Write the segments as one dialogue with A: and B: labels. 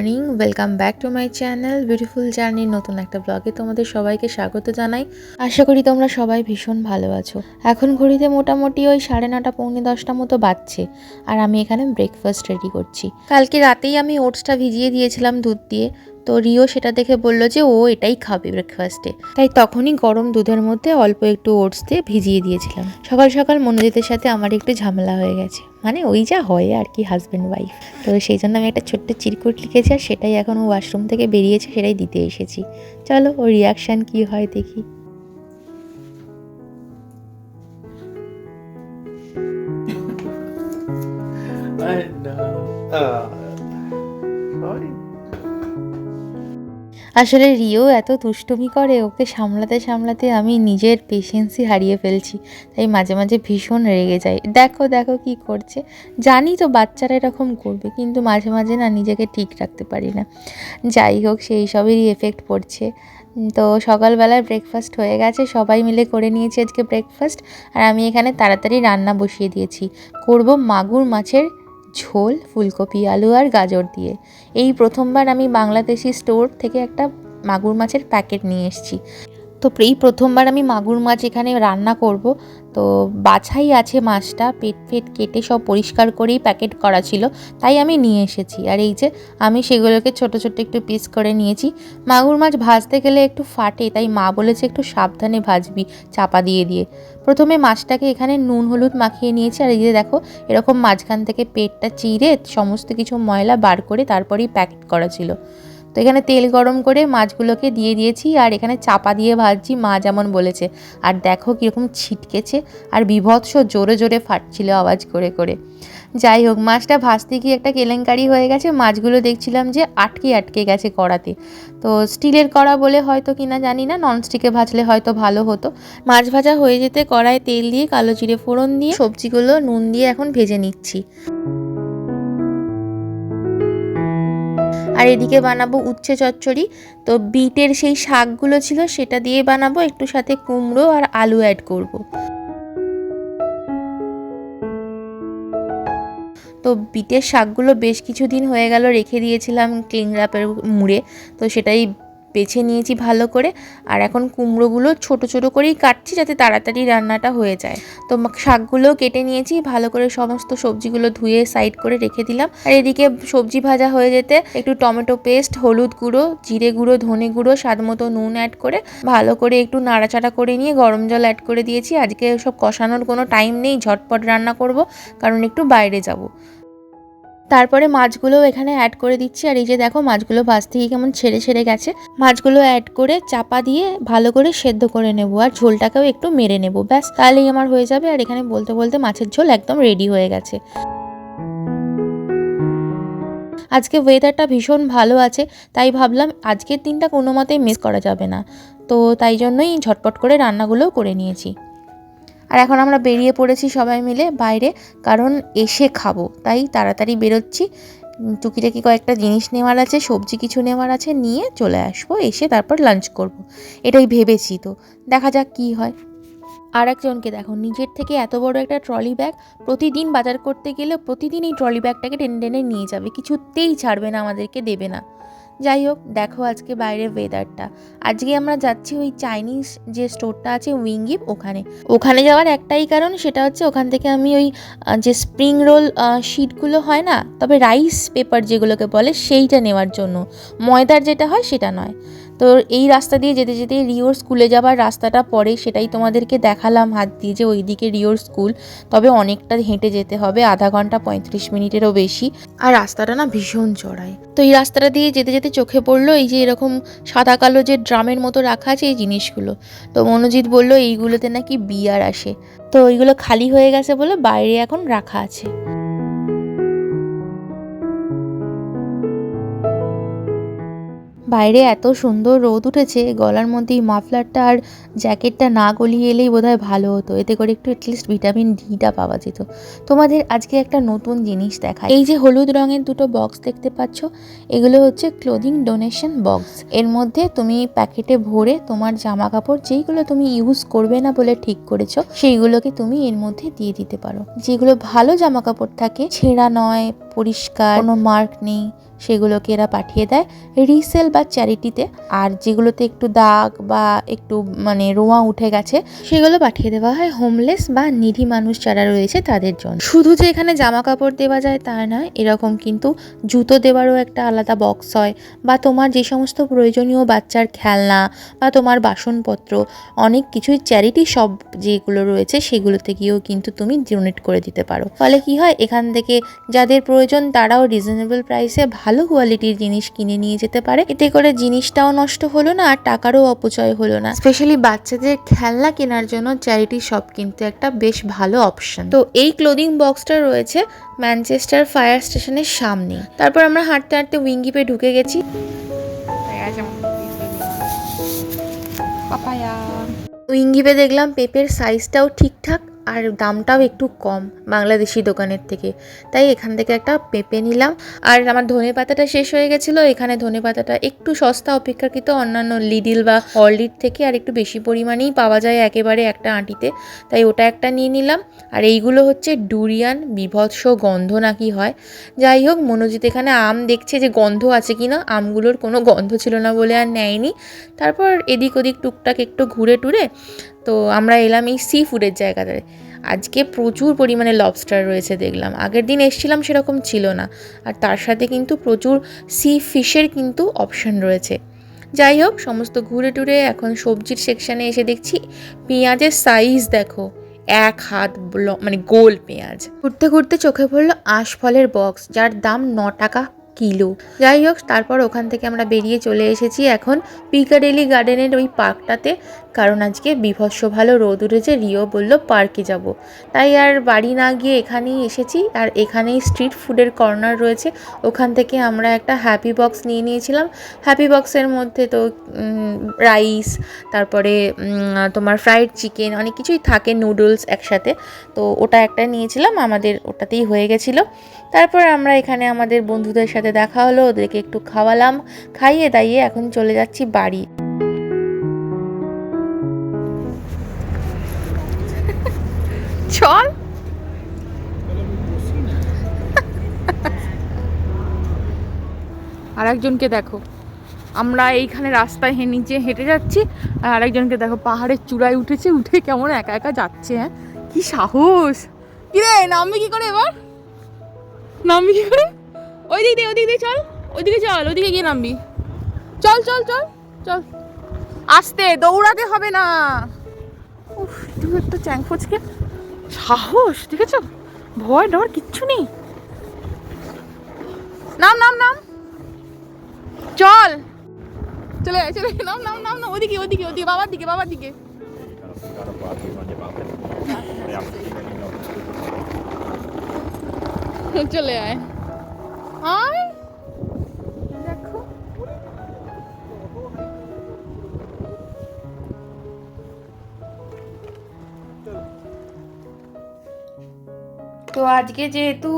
A: Morning welcome back to my channel beautiful জার্নির নতুন একটা ব্লগে তোমাদের সবাইকে স্বাগত জানাই। আশা করি তোমরা সবাই ভীষণ ভালো আছো। এখন ঘড়িতে মোটামুটি ওই সাড়ে নটা, পৌনে দশটা মতো বাজছে, আর আমি এখানে ব্রেকফাস্ট রেডি করছি। কালকে রাতেই আমি ওটসটা ভিজিয়ে দিয়েছিলাম দুধ দিয়ে। তো রিও সেটা দেখে বলল যে ও এটাই খাবে ব্রেকফাস্টে তাই তখনই গরম দুধের মধ্যে অল্প একটু ওটস দিয়ে ভিজিয়ে দিয়েছিলাম। সকাল সকাল মনোজিতের সাথে আমার একটু ঝামেলা হয়ে গেছে। মানে ওই যা হয় আর কি হাজব্যান্ড ওয়াইফ তো সেই জন্য আমি একটা ছোট্ট চিরকুট লিখেছি আর সেটাই এখন ও ওয়াশরুম থেকে বেরিয়েছে সেটাই দিতে এসেছি। চলো ওর রিয়াকশান কি হয় দেখি।
B: I know. Uh,
A: আসলে রিও এত দুষ্টুমি করে, ওকে সামলাতে সামলাতে আমি নিজের পেশেন্সই হারিয়ে ফেলছি। তাই মাঝে মাঝে ভীষণ রেগে যাই। দেখো দেখো কি করছে। জানি তো বাচ্চারা এরকম করবে, কিন্তু মাঝে মাঝে না নিজেকে ঠিক রাখতে পারি না। যাই হোক, সেই সবেরই এফেক্ট পড়ছে। তো সকালবেলায় ব্রেকফাস্ট হয়ে গেছে, সবাই মিলে করে নিয়েছি আজকে ব্রেকফাস্ট আর আমি এখানে তাড়াতাড়ি রান্না বসিয়ে দিয়েছি। করব মাগুর মাছের ঝোল, ফুলকপি, আলু আর গাজর দিয়ে। এই প্রথমবার আমি বাংলাদেশি স্টোর থেকে একটা মাগুর মাছের প্যাকেট নিয়ে এসেছি। তো এই প্রথমবার আমি মাগুর মাছ এখানে রান্না করব। তো বাছাই আছে মাছটা, পেট ফেট কেটে সব পরিষ্কার করেই প্যাকেট করা ছিল, তাই আমি নিয়ে এসেছি। আর এই যে আমি সেগুলোকে ছোট ছোট একটু পিস করে নিয়েছি। মাগুর মাছ ভাজতে গেলে একটু ফাটে, তাই মা বলেছে একটু সাবধানে ভাজবি চাপা দিয়ে দিয়ে। প্রথমে মাছটাকে এখানে নুন হলুদ মাখিয়ে নিয়েছি, আর এই যে দেখো, এরকম মাঝখান থেকে পেটটা চিড়ে সমস্ত কিছু ময়লা বার করে তারপরেই প্যাকেট করা ছিল। তো এখানে তেল গরম করে মাছগুলোকে দিয়ে দিয়েছি আর এখানে চাপা দিয়ে ভাজছি, মা যেমন বলেছে। আর দেখো কীরকম ছিটকেছে আর বিভৎস জোরে জোরে ফাটছিল আওয়াজ করে করে। যাই হোক, মাছটা ভাজতে গিয়ে একটা কেলেঙ্কারি হয়ে গেছে। মাছগুলো দেখছিলাম যে আটকে আটকে গেছে কড়াতে। তো স্টিলের কড়া বলে হয়তো কিনা জানি না, ননস্টিকে ভাজলে হয়তো ভালো হতো। মাছ ভাজা হয়ে যেতে কড়ায় তেল দিয়ে, কালো জিরে ফোড়ন দিয়ে, সবজিগুলো নুন দিয়ে এখন ভেজে নিচ্ছি। আর এদিকে বানাবো উচ্ছে চচ্চড়ি তো বিটের সেই শাকগুলো ছিল, সেটা দিয়ে বানাবো, একটু সাথে কুমড়ো আর আলু অ্যাড করব। তো বিটের শাকগুলো বেশ কিছুদিন হয়ে গেল, রেখে দিয়েছিলাম ক্লিং র্যাপের মুড়ে তো সেটাই বেছে নিয়েছি ভালো করে। আর এখন কুমড়োগুলো ছোট ছোট করেই কাটছি যাতে তাড়াতাড়ি রান্নাটা হয়ে যায়। তো শাকগুলোও কেটে নিয়েছি, ভালো করে সমস্ত সবজিগুলো ধুয়ে সাইড করে রেখে দিলাম। আর এদিকে সবজি ভাজা হয়ে যেতে একটু টমেটো পেস্ট হলুদ গুঁড়ো, জিরে গুঁড়ো, ধনে গুঁড়ো, স্বাদ মতো নুন অ্যাড করে ভালো করে একটু নাড়াচাড়া করে নিয়ে গরম জল অ্যাড করে দিয়েছি। আজকে সব কষানোর কোনো টাইম নেই, ঝটপট রান্না করব, কারণ একটু বাইরে যাব। তারপরে মাছগুলো এখানে অ্যাড করে দিচ্ছি। আর এই যে দেখো, মাছগুলো ভাজতে গিয়ে কেমন ছেড়ে ছেড়ে গেছে। মাছগুলো অ্যাড করে চাপা দিয়ে ভালো করে সেদ্ধ করে নেব। আর ঝোলটাকেও একটু মেরে নেব। ব্যাস, তাহলেই আমার হয়ে যাবে। আর এখানে বলতে বলতে মাছের ঝোল একদম রেডি হয়ে গেছে। আজকে ওয়েদারটা ভীষণ ভালো আছে। তাই ভাবলাম আজকের দিনটা কোনো মতেই মিস করা যাবে না। তো তাই জন্যই ঝটপট করে রান্নাগুলোও করে নিয়েছি। আর এখন আমরা বেরিয়ে পড়েছি সবাই মিলে বাইরে, কারণ এসে খাব। তাই তাড়াতাড়ি বেরোচ্ছি। টুকিটাকি কয়েকটা জিনিস নেওয়ার আছে, সবজি কিছু নেওয়ার আছে, নিয়ে চলে আসব, এসে তারপর লাঞ্চ করব। এটাই ভেবেছি তো, দেখা যাক কি হয়। আর একজনকে দেখো, নিজের থেকে এত বড় একটা ট্রলি ব্যাগ প্রতিদিন বাজার করতে গেলে প্রতিদিন এই ট্রলি ব্যাগটাকে টেনে টেনে নিয়ে যাবে, কিছুতেই ছাড়বে না, আমাদেরকে দেবে না। যাই হোক, দেখো আজকে বাইরে ওয়েদারটা আজকে আমরা যাচ্ছি ওই চাইনিজ যে স্টোরটা আছে উইঙ্গিপ ওখানে। ওখানে যাওয়ার একটাই কারণ, সেটা হচ্ছে ওখান থেকে আমি ওই যে স্প্রিং রোল শিটগুলো হয় না, তবে রাইস পেপার যেগুলোকে বলে, সেইটা নেওয়ার জন্য। ময়দার যেটা হয়, সেটা নয়। তো এই রাস্তা দিয়ে যেতে যেতে রিওর স্কুলে যাবার রাস্তাটা পড়ে সেটাই তোমাদেরকে দেখালাম হাত দিয়ে যে ওইদিকে রিওর স্কুল। তবে অনেকটা হেঁটে যেতে হবে আধা ঘণ্টা পঁয়ত্রিশ মিনিটেরও বেশি। আর রাস্তাটা না ভীষণ চড়াই তো এই রাস্তাটা দিয়ে যেতে যেতে চোখে পড়ল এই যে এরকম সাদা কালো যে ড্রামের মতো রাখা আছে এই জিনিসগুলো। তো মনোজিৎ বলল এইগুলোতে নাকি বিয়ার আসে। তো ওইগুলো খালি হয়ে গেছে বলে বাইরে এখন রাখা আছে। বাইরে এত সুন্দর রোদ উঠেছে, গলার মধ্যে এই মাফলারটা আর জ্যাকেটটা না গলিয়ে এলেই বোধহয় ভালো হতো। এতে করে একটু অ্যাটলিস্ট ভিটামিন ডিটা পাওয়া যেত। তোমাদের আজকে একটা নতুন জিনিস দেখা এই যে হলুদ রঙের দুটো বক্স দেখতে পাচ্ছ, এগুলো হচ্ছে ক্লোদিং ডোনেশন বক্স এর মধ্যে তুমি প্যাকেটে ভরে তোমার জামা কাপড় যেইগুলো তুমি ইউজ করবে না বলে ঠিক করেছ, সেইগুলোকে তুমি এর মধ্যে দিয়ে দিতে পারো। যেগুলো ভালো জামা কাপড় থাকে, ছেঁড়া নয়, পরিষ্কার, কোনো মার্ক নেই সেগুলোকে এরা পাঠিয়ে দেয় রিসেল বা চ্যারিটিতে আর যেগুলোতে একটু দাগ বা একটু মানে রোঁয়া উঠে গেছে, সেগুলো পাঠিয়ে দেওয়া হয় হোমলেস বা নিধি মানুষ যারা রয়েছে তাদের জন্য। শুধু যে এখানে জামা কাপড় দেওয়া যায় তা নয়, এরকম কিন্তু জুতো দেওয়ারও একটা আলাদা বক্স হয়। বা তোমার যে সমস্ত প্রয়োজনীয় বাচ্চার খেলনা বা তোমার বাসনপত্র, অনেক কিছুই চ্যারিটি সব যেগুলো রয়েছে সেগুলোতে গিয়েও কিন্তু তুমি ডোনেট করে দিতে পারো। ফলে কি হয়, এখান থেকে যাদের প্রয়োজন তারাও রিজনেবল প্রাইসে ভালো কোয়ালিটির জিনিস কিনে নিয়ে যেতে পারে। এতে করে জিনিসটাও নষ্ট হলো না আর টাকারও অপচয় হলো না। স্পেশালি বাচ্চাদের খেলনা কেনার জন্য চ্যারিটি শপ কিন্তু একটা বেশ ভালো অপশন তো এই ক্লোদিং বক্সটা রয়েছে ম্যানচেস্টার ফায়ার স্টেশনের সামনে। তারপর আমরা হাঁটতে হাঁটতে উইঙ্গিপে ঢুকে গেছি। উইঙ্গিপে দেখলাম পেঁপের সাইজটাও ঠিকঠাক। আর দামটাও একটু কম বাংলাদেশি দোকানের থেকে। তাই এখান থেকে একটা পেঁপে নিলাম। আর আমার ধনে পাতাটা শেষ হয়ে গেছিল। এখানে ধনে পাতাটা একটু সস্তা অপেক্ষাকৃত অন্যান্য লিডিল বা হলডির থেকে আর একটু বেশি পরিমাণেই পাওয়া যায় একেবারে একটা আঁটিতে। তাই ওটা একটা নিয়ে নিলাম। আর এইগুলো হচ্ছে ডুরিয়ান বিভৎস গন্ধ নাকি হয়। যাই হোক, মনোজিৎ এখানে আম দেখছে যে গন্ধ আছে কি না আমগুলোর কোনো গন্ধ ছিল না বলে আর নেয়নি। তারপর এদিক ওদিক টুকটাক একটু ঘুরে টুরে তো আমরা এলাম এই সি ফুডের জায়গাটায়। আজকে প্রচুর পরিমাণে লবস্টার রয়েছে দেখলাম। আগের দিন এসছিলাম সেরকম ছিল না। আর তার সাথে কিন্তু প্রচুর সি ফিশের কিন্তু অপশন রয়েছে। যাই হোক, সমস্ত ঘুরে টুরে এখন সবজির সেকশানে এসে দেখছি, পেঁয়াজের সাইজ দেখো, এক হাত মানে গোল পেঁয়াজ। ঘুরতে ঘুরতে চোখে পড়ল আঁশফলের বক্স যার দাম ন টাকা কিলো। যাই হোক তারপর ওখান থেকে আমরা বেরিয়ে চলে এসেছি এখন পিকাডেলি গার্ডেনের ওই পার্কটাতে। কারণ আজকে বিভৎস ভালো রোদ উঠেছে, রিও বলল পার্কে যাব। তাই আর বাড়ি না গিয়ে এখানেই এসেছি। আর এখানেই স্ট্রিট ফুডের কর্নার রয়েছে। ওখান থেকে আমরা একটা হ্যাপি বক্স নিয়ে নিয়েছিলাম। হ্যাপি বক্সের মধ্যে তো রাইস, তারপরে তোমার ফ্রাইড চিকেন অনেক কিছুই থাকে নুডলস একসাথে। তো ওটা একটা নিয়েছিলাম, আমাদের ওটাতেই হয়ে গেছিল। তারপর আমরা এখানে আমাদের বন্ধুদের সাথে দেখা হলো, ওদেরকে একটু খাওয়ালাম, খাইয়ে দাইয়ে এখন চলে যাচ্ছি বাড়ি। চল।
C: আর একজনকে দেখো। আমরা এইখানে রাস্তায় হে নিচে হেঁটে যাচ্ছি, আর আরেকজনকে দেখো, পাহাড়ের চূড়ায় উঠেছে, উঠে কেমন একা একা যাচ্ছে হ্যাঁ? কি সাহস! কিরে, নামবি কি করে এবার? নামবি কি করে? ওই দিক দিয়ে ওই দিক দিয়ে চল। ওইদিকে চল, ওইদিকে গিয়ে নামবি। চল চল চল চল। আস্তে, দৌড়াতে হবে না। উফ তুই একটা চ্যাং ফচকে সাহস, দেখেছ? ভয়, ডর, কিচ্ছু নেই। নাম নাম নাম। চল। চলে চলে, নাম নাম নাম নাম, ওদিকে ওদিকে ওদিকে, বাবার দিকে বাবার দিকে। চলে আয়। আয় দেখো।
A: তো আজকে যেহেতু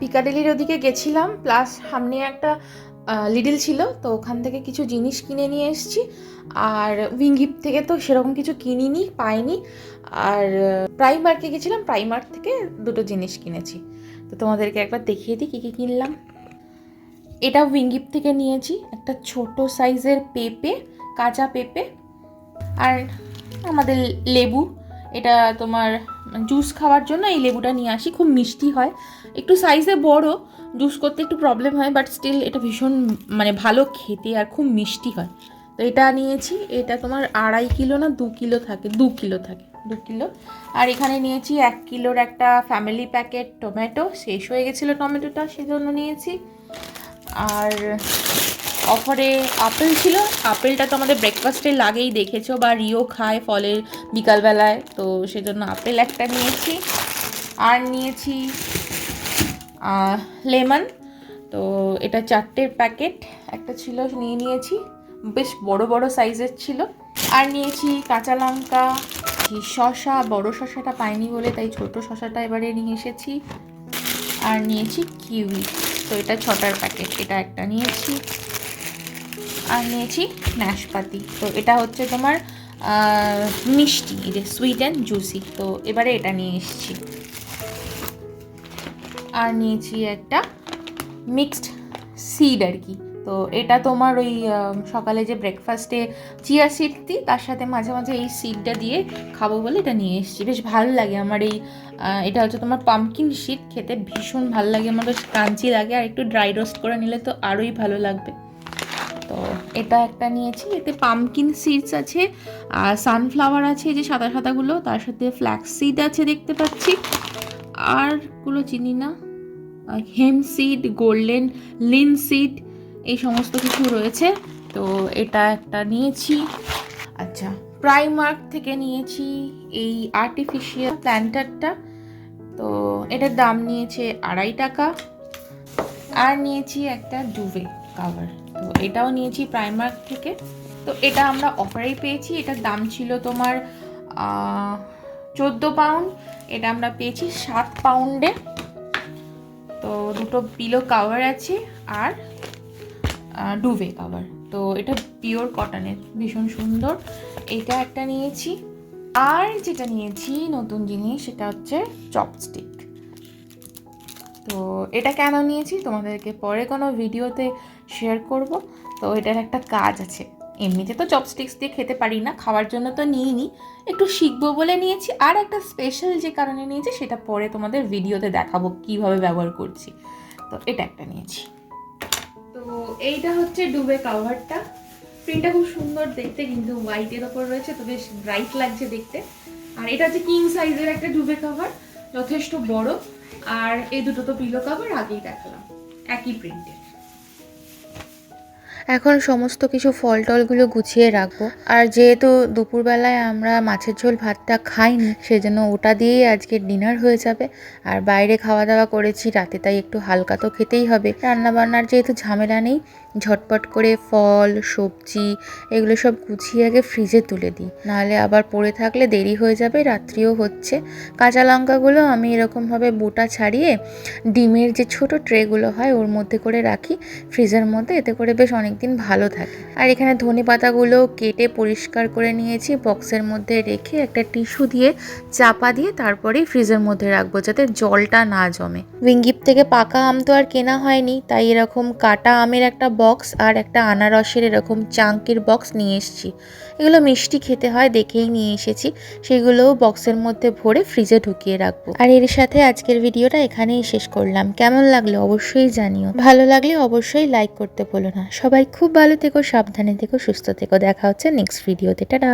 A: পিকাডেলির ওদিকে গেছিলাম প্লাস সামনে একটা লিডিল ছিল তো ওখান থেকে কিছু জিনিস কিনে নিয়ে এসেছি। আর উইঙ্গিপ থেকে তো সেরকম কিছু কিনিনি পাইনি। আর প্রাইমার্কে গেছিলাম প্রাইমার্ক থেকে দুটো জিনিস কিনেছি। তো তোমাদেরকে একবার দেখিয়ে দিই কী কী কিনলাম। এটা উইঙ্গিপ থেকে নিয়েছি, একটা ছোট সাইজের পেঁপে, কাঁচা পেঁপে, আর আমাদের লেবু। এটা তোমার জুস খাওয়ার জন্য এই লেবুটা নিয়ে আসি, খুব মিষ্টি হয়। একটু সাইজে বড়, জুস করতে একটু প্রবলেম হয় বাট স্টিল এটা ভীষণ মানে ভালো খেতে আর খুব মিষ্টি হয়। তো এটা নিয়েছি, এটা তোমার আড়াই কিলো না দু কিলো থাকে, দু কিলো থাকে, দু কিলো। আর এখানে নিয়েছি এক কিলোর একটা ফ্যামিলি প্যাকেট টমেটো শেষ হয়ে গেছিল টমেটোটা সেজন্য নিয়েছি। আর অফারে আপেল ছিল। আপেলটা তো আমাদের ব্রেকফাস্টে লাগেই দেখেছ বা রিও খায় ফলের বিকালবেলায়। তো সেজন্য আপেল একটা নিয়েছি। আর নিয়েছি লেমন। তো এটা চারটের প্যাকেট। একটা ছিল, নিয়ে নিয়েছি। বেশ বড় বড় সাইজের ছিল। আর নিয়েছি কাঁচা লঙ্কা। শশা বড় শশাটা পাইনি বলে, তাই ছোট শশাটা এবারে নিয়ে এসেছি। আর নিয়েছি কিউই। তো এটা ছটার প্যাকেট এটা একটা নিয়েছি। আর নিয়েছি নাশপাতি। তো এটা হচ্ছে তোমার মিষ্টি মিষ্টি সুইট অ্যান্ড জুসি তো এবারে এটা নিয়ে এসেছি। আর নিয়েছি একটা মিক্সড সিড আর কি। তো এটা তোমার ওই সকালে যে ব্রেকফাস্টে চিয়া সিড দিই তার সাথে মাঝে মাঝে এই সিডটা দিয়ে খাব বলে এটা নিয়ে এসেছি। বেশ ভালো লাগে আমার এই এটা হচ্ছে তোমার পাম্পকিন সিড খেতে ভীষণ ভালো লাগে, আমার বেশ ক্রাঞ্চি লাগে, আর একটু ড্রাই রোস্ট করে নিলে তো আরোই ভালো লাগবে। তো এটা একটা নিয়েছি, এতে পামকিন সিডস আছে, আর সানফ্লাওয়ার আছে যে সাদা সাদাগুলো, তার সাথে ফ্ল্যাক্স সিড আছে দেখতে পাচ্ছি। আরগুলো চিনি না hemp seed golden linseed এই সমস্ত কিছু রয়েছে। তো এটা একটা নিয়েছি। আচ্ছা প্রাইমার্ক থেকে নিয়েছি এই আর্টিফিশিয়াল প্ল্যান্টারটা তো এটার দাম নিয়েছে আড়াই টাকা। আর নিয়েছি একটা ডুবে কাভার তো এটাও নিয়েছি প্রাইমার্ক থেকে। তো এটা আমরা অফারেই পেয়েছি। এটার দাম ছিল তোমার চোদ্দ পাউন্ড এটা আমরা পেয়েছি সাত পাউন্ডে তো দুটো পিলো কাভার আছে। আর ডুভে কাভার তো এটা পিওর কটনের ভীষণ সুন্দর। এটা একটা নিয়েছি। আর যেটা নিয়েছি, নতুন জিনিস, সেটা হচ্ছে চপস্টিক তো এটা কেন নিয়েছি, তোমাদেরকে পরে কোনো ভিডিওতে শেয়ার করব। তো এটার একটা কাজ আছে। এমনিতে তো চপস্টিক্স দিয়ে খেতে পারি না, খাওয়ার জন্য তো নিইনি। একটু শিখব বলে নিয়েছি। আর একটা স্পেশাল যে কারণে নিয়েছি, সেটা পরে তোমাদের ভিডিওতে দেখাবো কীভাবে ব্যবহার করছি। তো এটা একটা নিয়েছি। তো এইটা হচ্ছে ডুবে কাভারটা। প্রিন্টটা খুব সুন্দর দেখতে কিন্তু হোয়াইটের ওপর রয়েছে, তো বেশ ব্রাইট লাগছে দেখতে। আর এটা হচ্ছে কিং সাইজের একটা ডুবে কাভার যথেষ্ট বড়। আর এই দুটো তো পিলো কাভার আগেই দেখালাম, একই প্রিন্টের এখন সমস্ত কিছু ফল টলগুলো গুছিয়ে রাখব। আর যেহেতু দুপুরবেলায় আমরা মাছের ঝোল ভাতটা খাইনি, সেজন্য ওটা দিয়েই আজকে ডিনার হয়ে যাবে। আর বাইরে খাওয়া দাওয়া করেছি, রাতে তাই একটু হালকা তো খেতেই হবে। রান্নাবান্নার যেহেতু ঝামেলা নেই ঝটপট করে ফল, সবজি এগুলো সব গুছিয়ে আগে ফ্রিজে তুলে দিই। নাহলে আবার পড়ে থাকলে দেরি হয়ে যাবে, রাত্রিও হচ্ছে। কাঁচা লঙ্কাগুলো আমি এরকমভাবে বোটা ছাড়িয়ে ডিমের যে ছোট ট্রেগুলো হয় ওর মধ্যে করে রাখি। ফ্রিজের মধ্যে, এতে করে বেশ অনেক দিন ভালো থাকে। আর এখানে ধনে পাতাগুলো কেটে পরিষ্কার করে নিয়েছি। বক্সের মধ্যে রেখে একটা টিস্যু দিয়ে চাপা দিয়ে তারপরেই ফ্রিজের মধ্যে রাখব যাতে জলটা না জমে। উইঙ্গিপ থেকে পাকা আম তো আর কেনা হয়নি, তাই এরকম কাটা আমের একটা বক্স আর একটা আনারসের এরকম চাঙ্কের বক্স নিয়ে এসেছি। এগুলো মিষ্টি খেতে হয়, দেখেই নিয়ে এসেছি। সেগুলোও বক্সের মধ্যে ভরে ফ্রিজে ঢুকিয়ে রাখব। আর এর সাথে আজকের ভিডিওটা এখানেই শেষ করলাম। কেমন লাগল অবশ্যই জানিও। ভালো লাগলে অবশ্যই লাইক করতে বলো না। সবাই খুব ভালো থেকো সাবধানে থেকো সুস্থ থেকো। দেখা হচ্ছে নেক্সট ভিডিওতে টাটা!